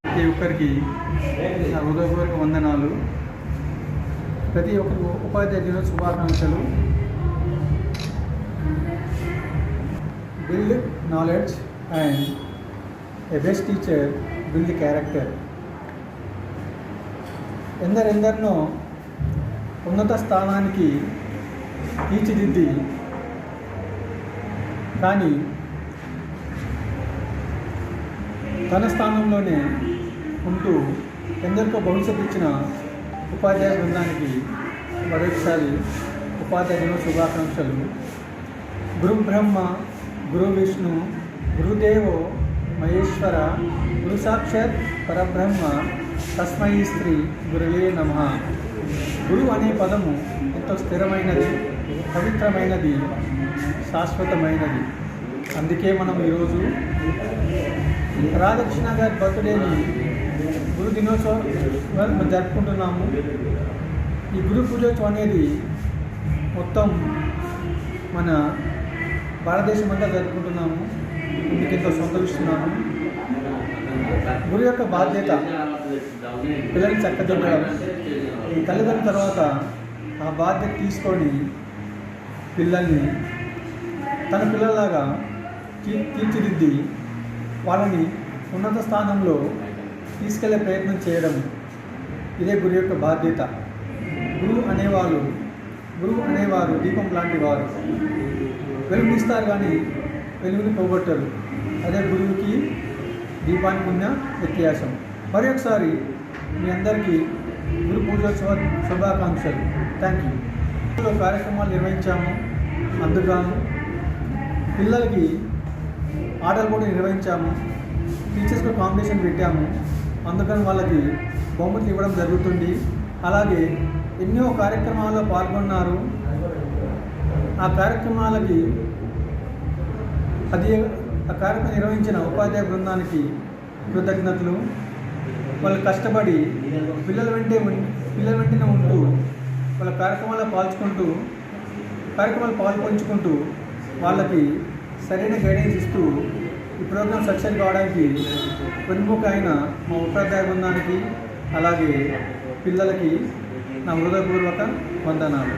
ప్రతి ఒక్కరికి నా హృదయపూర్వక వందనాలు. ప్రతి ఒక్కరు ఉపాధ్యాయ దిన శుభాకాంక్షలు. Build knowledge and a best teacher build character ఎందరెందరినో ఉన్నత స్థానానికి తీర్చిదిద్ది కానీ తన స్థానంలోనే ఉంటూ ఎందరికో భవిష్యత్తు ఇచ్చిన ఉపాధ్యాయ బృందానికి మరొకసారి ఉపాధ్యాయ దిన శుభాకాంక్షలు. గురు బ్రహ్మ గురు విష్ణు గురుదేవో మహేశ్వర గురు సాక్షాత్ పరబ్రహ్మ తస్మై స్త్రీ గురువే నమ. గురు అనే పదము ఎంతో స్థిరమైనది పవిత్రమైనది. శాశ్వతమైనది. అందుకే మనం ఈరోజు రాధాకృష్ణ గారి బర్త్డేని గురు దినోత్సవం జరుపుకుంటున్నాము. ఈ గురు పూజోత్సవం అనేది మొత్తం మన భారతదేశం అంతా జరుపుకుంటున్నాము. ఇందుకు ఎంతో సంతోషిస్తున్నాము. గురు యొక్క బాధ్యత పిల్లల్ని చక్కదిద్దడం. ఈ తల్లిదండ్రుల తర్వాత ఆ బాధ్యత తీసుకొని పిల్లల్ని తన పిల్లల్లాగా తీ- తీర్చిదిద్ది వాళ్ళని ఉన్నత స్థానంలో తీసుకెళ్ళే ప్రయత్నం చేయడం ఇదే గురు యొక్క బాధ్యత. గురువు అనేవాళ్ళు గురువు అనేవారు దీపం లాంటి వారు. వెలుగునిస్తారు కానీ వెలుగుని పోగొట్టరు. అదే గురువుకి దీపానికి ఉన్న వ్యత్యాసం. మరి ఒకసారి మీ అందరికీ గురు పూజోత్సవ శుభాకాంక్షలు. థ్యాంక్ యూ కార్యక్రమాలు నిర్వహించాము అందుకు పిల్లలకి ఆటలు కూడా నిర్వహించాము. టీచర్స్కి కాంపిటీషన్ పెట్టాము. అందుకని వాళ్ళకి బహుమతులు ఇవ్వడం జరుగుతుంది. అలాగే ఎన్నో కార్యక్రమాల్లో పాల్గొన్నారు. ఆ కార్యక్రమాలకి అది ఆ కార్యక్రమం నిర్వహించిన ఉపాధ్యాయ బృందానికి కృతజ్ఞతలు. వాళ్ళు కష్టపడి పిల్లల వెంటే పిల్లల వెంటనే ఉంటూ వాళ్ళ కార్యక్రమాల్లో పాల్చుకుంటూ కార్యక్రమాలు పాల్పంచుకుంటూ వాళ్ళకి సరైన గైడెన్స్ ఇస్తూ ఈ ప్రోగ్రాం సక్సెస్ కావడానికి వెన్నుముక అయిన మా ఉపాధ్యాయ బృందానికి అలాగే పిల్లలకి నా హృదయపూర్వక వందనాలు.